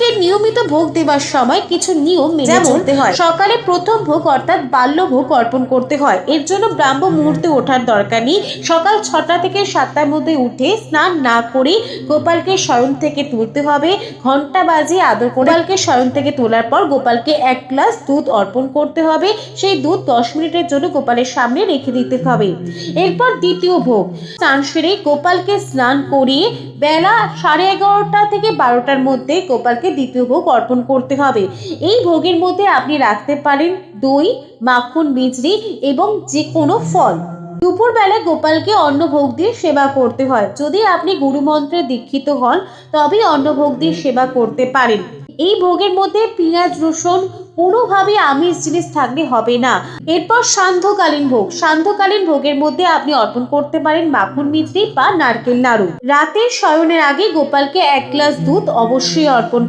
গোপালকে নিয়মিত ভোগ দেওয়ার সময় কিছু নিয়ম মেনে চলতে হয়। সকালে প্রথম ভোগ অর্থাৎ বাল্য ভোগ অর্পণ করতে হয়। এর জন্য ব্রাহ্ম মুহূর্তে ওঠার দরকার নেই। সকাল ছটা থেকে সাতটার মধ্যে উঠে স্নান না করে গোপালকে শয়ন থেকে তুলতে হবে। ঘণ্টা বাজিয়ে আদর করে গোপালকে শয়ন থেকে তোলার পর গোপালকে এক গ্লাস দুধ অর্পণ করতে হবে। সেই দুধ দশ মিনিটের জন্য গোপালের সামনে রেখে দিতে হবে। এরপর দ্বিতীয় ভোগ। স্নান সেরে গোপালকে স্নান করিয়ে বেলা সাড়ে এগারোটা থেকে বারোটার মধ্যে গোপালকে দ্বিতীয় ভোগ অর্পণ করতে হবে। এই ভোগের মধ্যে আপনি রাখতে পারেন দই, মাখন, মিজরি এবং যে কোনো ফল। দুপুরবেলা গোপালকে অন্নভোগ দিয়ে সেবা করতে হয়। যদি আপনি গুরুমন্ত্রে দীক্ষিত হন, তবেই অন্নভোগ দিয়ে সেবা করতে পারেন। এই ভোগের মধ্যে পেঁয়াজ, রসুন কোনোভাবে আমিষ জিনিস থাকলে হবে না। এরপর সান্ধ্যকালীন ভোগ। সান্ধ্যকালীন ভোগের মধ্যে আপনি অর্পণ করতে পারেন মাখন মিশ্রি বা নারকেল নাড়ু। রাতের শয়নের আগে গোপালকে এক গ্লাস দুধ অবশ্যই অর্পণ